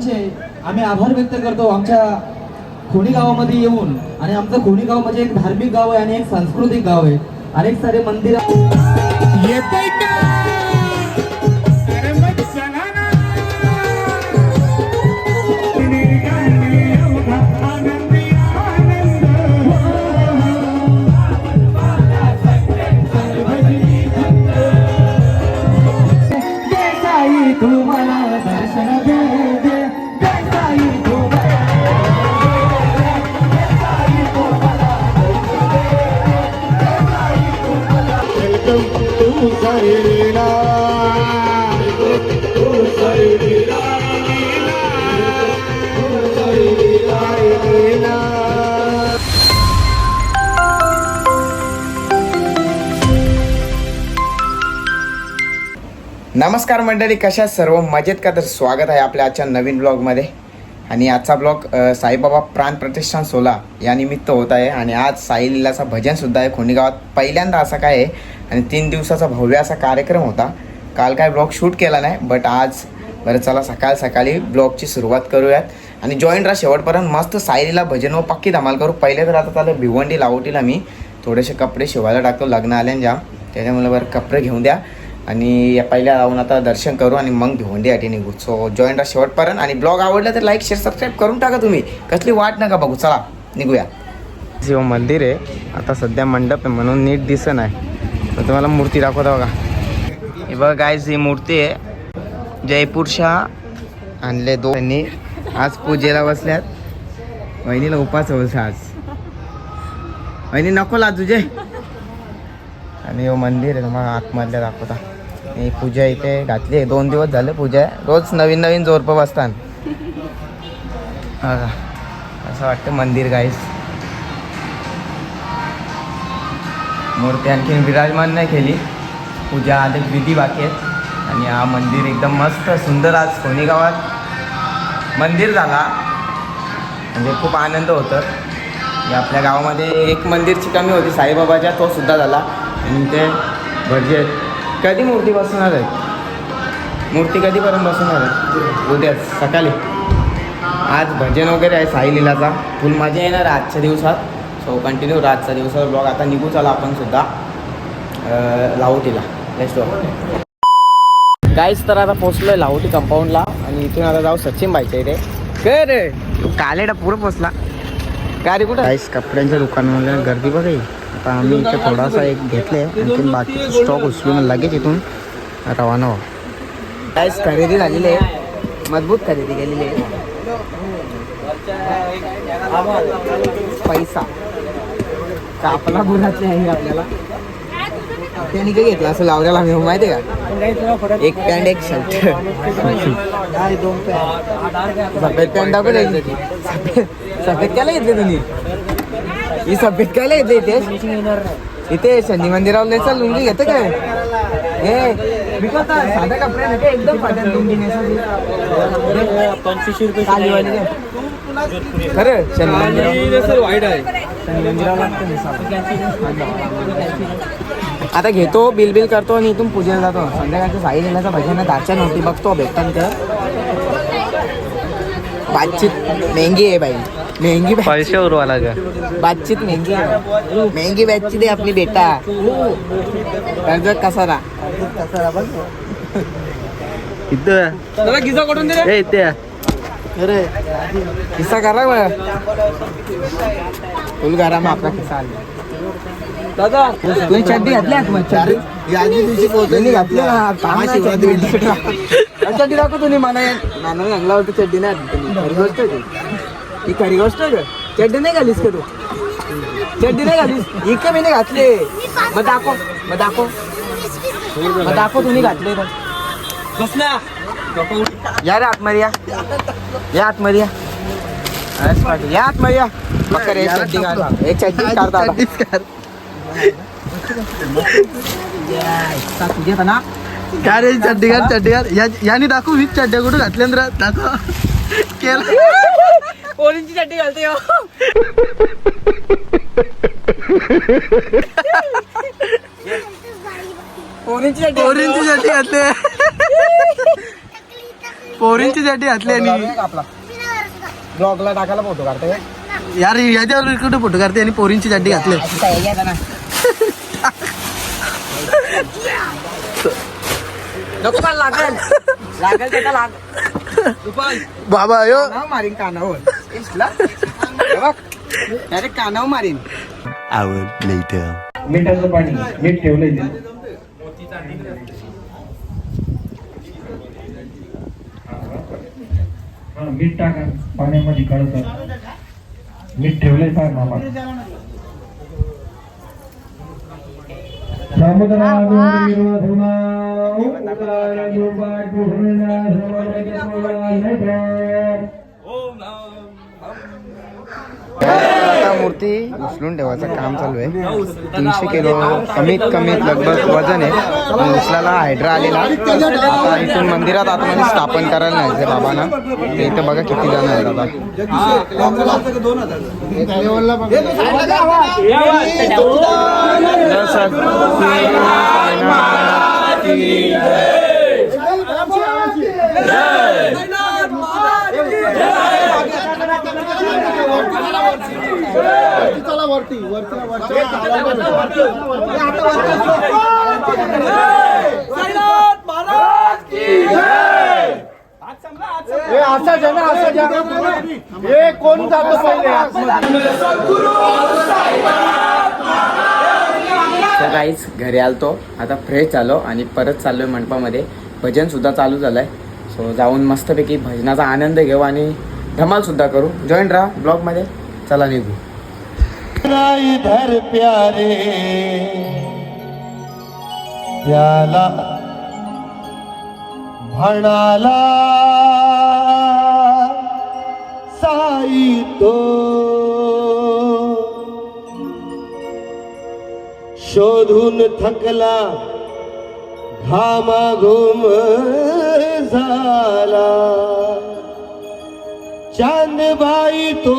सर्वांचे आम्ही आभार व्यक्त करतो आमच्या खोणी गावामध्ये येऊन. आणि आमचं खोणी गाव म्हणजे एक धार्मिक गाव आहे आणि एक सांस्कृतिक गाव आहे. अनेक सारे मंदिर नमस्कार मंडळी कशा सर्व मजेत का? तर स्वागत आहे आपल्या आजच्या नवीन ब्लॉगमध्ये. आणि आजचा ब्लॉग साईबाबा प्राण प्रतिष्ठान सोला या निमित्त होत आहे. आणि आज साई लिलाचा भजनसुद्धा आहे खोणी गावात पहिल्यांदा असा काय आहे? आणि तीन दिवसाचा भव्य असा कार्यक्रम होता. काल काय ब्लॉग शूट केला नाही बट आज बरं चला सकाळ सकाळी ब्लॉगची सुरुवात करूयात. आणि जॉईन राहा शेवटपर्यंत. मस्त सायलीला भजन व पक्की धमाल करू. पहिले तर आता त्याला भिवंडी लावटीला मी थोडेसे कपडे शिवायला टाकतो लग्न आल्यान जाम त्याच्यामुळे बरं कपडे घेऊन द्या. आणि या पहिल्या जाऊन आता दर्शन करू आणि मग भिवंडीसाठी निघू सो जॉईन राहा शेवटपर्यंत आणि ब्लॉग आवडला तर लाईक शेअर सबस्क्राईब करून टाका तुम्ही. कसली वाट नका बघू. चला निघूया. शिव हो मंदिर आहे आता सध्या मंडप आहे म्हणून नीट दिसत नाही. तर तुम्हाला मूर्ती दाखवता बघा. हे बघा गायज ही मूर्ती आहे. जयपूरच्या आणले दोन आज पूजेला बसल्यात. वहिनीला उपास होईल आज. वहिनी नको ला तुझे आणि हे मंदिर आहे तुम्हाला आतमधल्या दाखवता. आणि पूजा इथे घातली आहे. दोन दिवस झाले पूजा आहे. रोज नवीन नवीन जोरप बसतात. असं वाटतं मंदिर गाईस मूर्ती आणखीन विराजमान नाही केली. पूजा अधिक विधी बाकी आहेत. आणि हा मंदिर एकदम मस्त सुंदर आज सोनी गावात. मंदिर झाला. म्हणजे खूप आनंद होतं. आपल्या गावामध्ये एक मंदिरची कमी होती. साईबाबाच्या तो सुद्धा झाला. आणि ते भजे कधी मूर्ती बसवणार आहेत? मूर्ती कधीपर्यंत बसणार आहे उद्या सकाळी. आज भजन वगैरे आहे साई लिलाचा. फुल मजा येणार आजच्या दिवसात. सो कंटिन्यू रातच्या दिवसावर ब्लॉग आता निघू चला आपण सुद्धा. लाहुटीला. लाहोटीला लेट्स तर आता पोचलोय लाहोटी कंपाऊंडला आणि इथून आता जाऊ सचिन बाईच्या इथे. काय रे? कालेडा पुढं पोचला काय रे कुठं गाईस कपड्यांच्या दुकानामध्ये गर्दी बघा आता आम्ही इथे थोडासा एक घेतले आणखी बाकी स्टॉक उचलून लगेच इथून रवाना हो गाईस खरेदी झालेली आहे. मजबूत खरेदी केलेली आहे. पैसा. कापला बुरातले आहे आपल्याला. त्यांनी काय घेतलं असं लावल्याला मी माहिती आहे का? एक पॅन्ट एक शर्ट सफेद पॅन्ट दाखवलं सफेद सफेद त्याला घेतले तुम्ही ही सफेद कायला घेतले इथे इथे शनी मंदिरावर नेसा लुंगी घेतं काय? हे मी का आता साधा कपडे नाही का एकदम फाट्यात लुंगी पंचवीसशे रुपये खरं शनी मंदिरावर. वाईट आहे. शनी मंदिरावर आता घेतो बिल बिल करतो आणि इथून पूजेला जातो. संध्याकाळचं साई लिहिण्याचा भजन दाच्या नव्हती बघतो भेटतात तर बातचीत महंगी आहे बाई. महंगी. पैसे उरवाला का बातचीत महंगी महंगी बातचीत आहे आपली बेटा. कर्जत कसारा. इथं गिजा करून दे ए इथे या. अरे. किस्सा करा फुल घरा मग आपला किस्सा आला दादा. तुम्ही चड्डी घातली आत मग चड्डी. याची दिवशी त्यांनी घातली ना काम नाही चड्डी. चड्डी दाखव तुम्ही. मला नाना चांगला होतं चड्डी नाही ती. ही खरी गोष्ट आहे का चड्डी नाही घालीस का तू? चड्डी नाही घालीस? ही का मी नाही घातली. मग दाखव मग दाखव. मग दाखव तुम्ही घातले तर बस ना या रे आतमध्ये या. या आतमध्ये या. अरे पाटील, या आतमध्ये या. बकर एक चड्डी घाल एक चड्डी काढ दादा. तुझे ना काय रे चड्डी घाल चड्डी याने दाखव वीस चड्ड्या कुठं घातल्या दाखव. केलं. पोलींची चड्डी घालते हो पोलींची चड्डी पोरींची चड्डी घातली पोरींची साठी घातली आणि आपला ब्लॉगला टाकायला फोटो काढते यार याच्यावर कुठे फोटो काढते आणि पोरींची साठी घातले नको पण लागेल लागेल त्याचा लाग बाबा यो. मारीन कानावर. हे डायरेक्ट कानावर मारीन. मिठाचं पाणी मीठ ठेवलंय ते मीठ टाका. पाण्यामध्ये कळत मीठ ठेवलंय सांग मामा. समुद्राधुना आता मूर्ती उचलून ठेवायचं काम चालू आहे. तीनशे किलो कमीत कमीत लगभग वजन आहे. आणि उचलाला हायड्रा आलेला. आता इथून मंदिरात आतमध्ये स्थापन करायला नाही बाबांना. ते इथं बघा किती जण आहेत आता. तर काहीच घरी आलतो. आता फ्रेश झालो आणि परत चाललोय मंडपामध्ये. भजन सुद्धा चालू झालंय. सो जाऊन मस्तपैकी भजनाचा आनंद घेऊ आणि धमाल सुद्धा करू. जॉईन राहा ब्लॉगमध्ये चला निघू. इधर प्यारे। त्याला म्हणाला साई तो शोधून थकला घामाघूम झाला. चांदबाई तो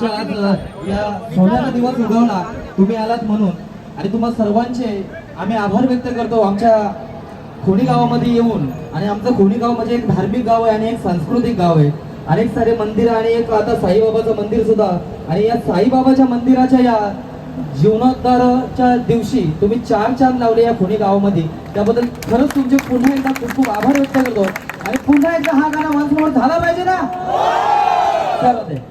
तुमच्या आज या सोन्याचा दिवस उगवला. तुम्ही आलात म्हणून. आणि तुम्हा सर्वांचे आम्ही आभार व्यक्त करतो आमच्या खोणी गावामध्ये येऊन. आणि आमचं खोणी गाव म्हणजे एक धार्मिक गाव आहे आणि एक सांस्कृतिक गाव आहे. अनेक सारे मंदिर आणि एक आता साईबाबाचं मंदिर सुद्धा. आणि या साईबाबाच्या मंदिराच्या या जीवनोद्धाराच्या दिवशी तुम्ही चार चांद लावले या खोणी गावामध्ये. त्याबद्दल खरंच तुमचे पुन्हा एकदा खूप खूप आभार व्यक्त करतो. आणि पुन्हा एकदा हा गाणा माझ्यासमोर झाला पाहिजे ना? चला ते.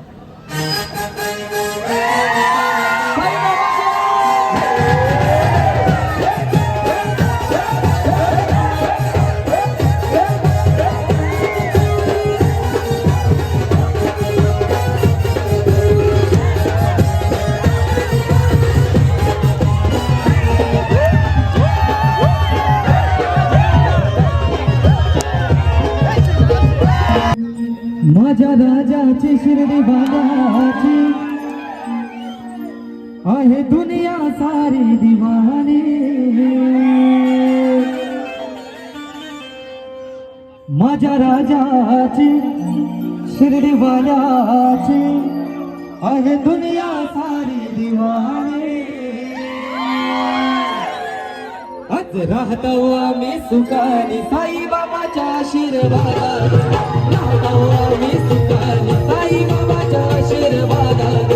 माझ्या राजाची शिर्डीवाल्याची आहे दुनिया सारी दिवाणी आज राहतो आम्ही सुखानी साईबाबाच्या आशीर्वादाने. राहतो आम्ही सुखानी साईबाबाच्या आशीर्वादाने.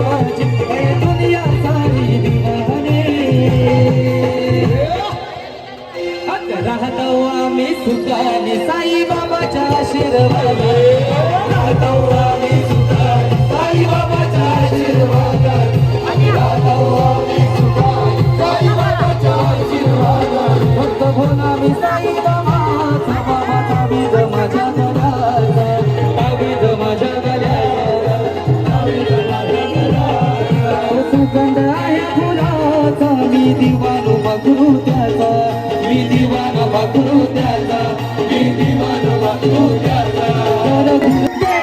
साईबाबाची आहे दुनिया सारी दिवाणी राहतो आम्ही सुखाने साईबाबाच्या साई राहतो आम्ही सुखाने साईबाबाच्या साईबाबाच्या आशीर्वादाने फक्त भोना मी साईबाबाचा बाबा ताबीज माझ्या दिवानो त्याचा मी दिवाना बघू त्याचा मी दिवाना बघू त्याचा. तर दे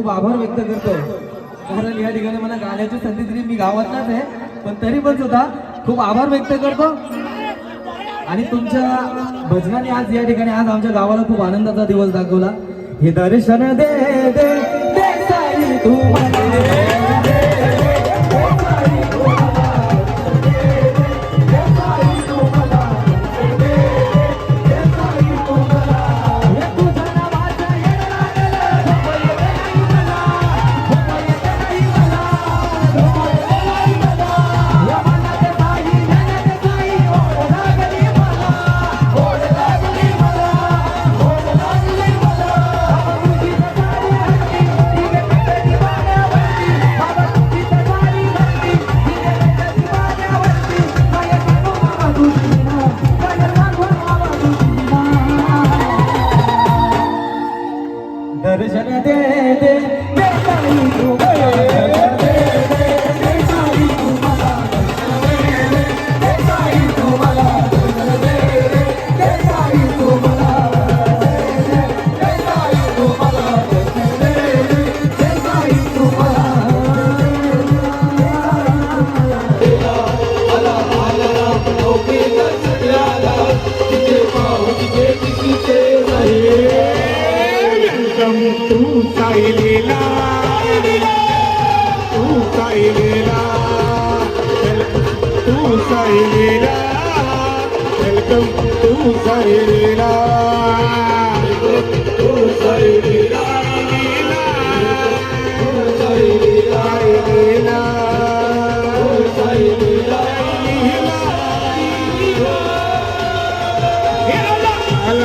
खूप आभार व्यक्त करतो कारण या ठिकाणी मला गाण्याची संधी दिली. मी गावातलाच आहे पण तरी पण सुद्धा खूप आभार व्यक्त करतो. आणि तुमच्या भजनाने आज या ठिकाणी आज आमच्या गावाला खूप आनंदाचा दिवस दाखवला. हे दर्शन दे दे दे दे तू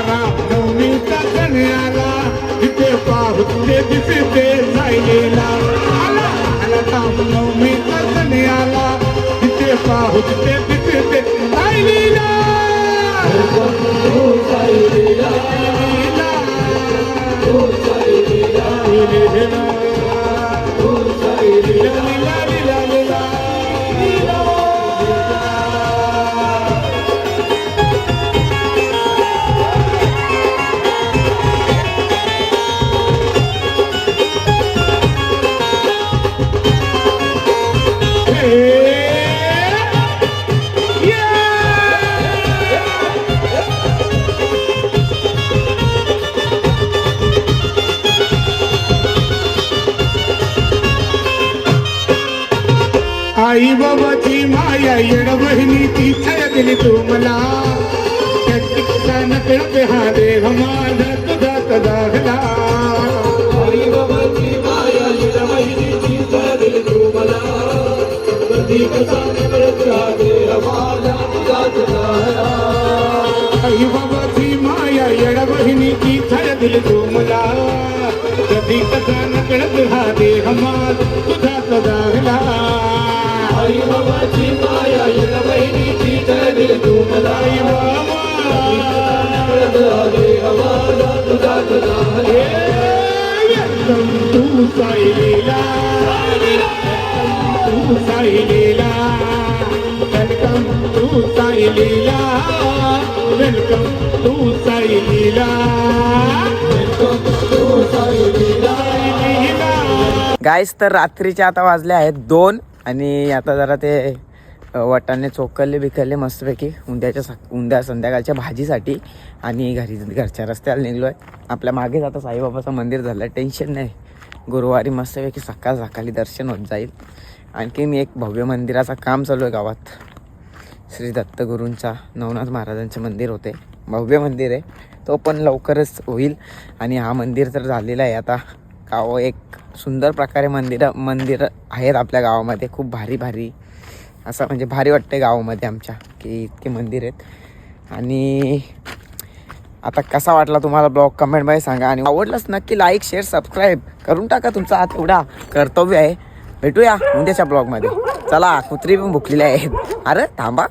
رام نومي ڪسنا هتي پاڪ تي بيت تي سائي رام نومي ڪسني هتي پاڪ تي پيت सायलीला सायलीला नवमीचा सण छाया दिली तू मला. त्या न कळते हा देह माझा तुझा दाखला आई बाबाची माया येड बहिणीची छाया दिली तू मला. कधी कसा न कळते हा देह मला तुझा दाखला आई बाबाची माया येड बहिणीची गाईस तर रात्रीच्या आता वाजले आहेत दोन आणि आता जरा ते वाटाणे चोकलले बिकलले मस्तपैकी उंद्याच्या सक उंद्या संध्याकाळच्या भाजीसाठी आणि घरी घरच्या रस्त्याला निघलो आहे आपल्या मागेच आता साईबाबाचं मंदिर झालं. टेन्शन नाही. गुरुवारी मस्तपैकी सकाळ सकाळी दर्शन होत जाईल. आणखीन एक भव्य मंदिराचं काम चालू आहे गावात. श्री दत्तगुरूंचा नवनाथ महाराजांचे मंदिर होते. भव्य मंदिर आहे. तो पण लवकरच होईल. आणि हा मंदिर तर झालेला आहे आता. गाव एक सुंदर प्रकारे मंदिरं मंदिरं आहेत आपल्या गावामध्ये. खूप भारी भारी असं म्हणजे भारी वाटतं गावामध्ये आमच्या की इतके मंदिर आहेत. आणि आता कसा वाटला तुम्हाला ब्लॉग? कमेंटमध्ये सांगा. आणि आवडलंच नक्की लाईक शेअर सबस्क्राईब करून टाका तुमचा हात. एवढा कर्तव्य आहे. भेटूया उद्याच्या ब्लॉगमध्ये. चला कुत्री पण भुकलेली आहेत. अरे थांबा.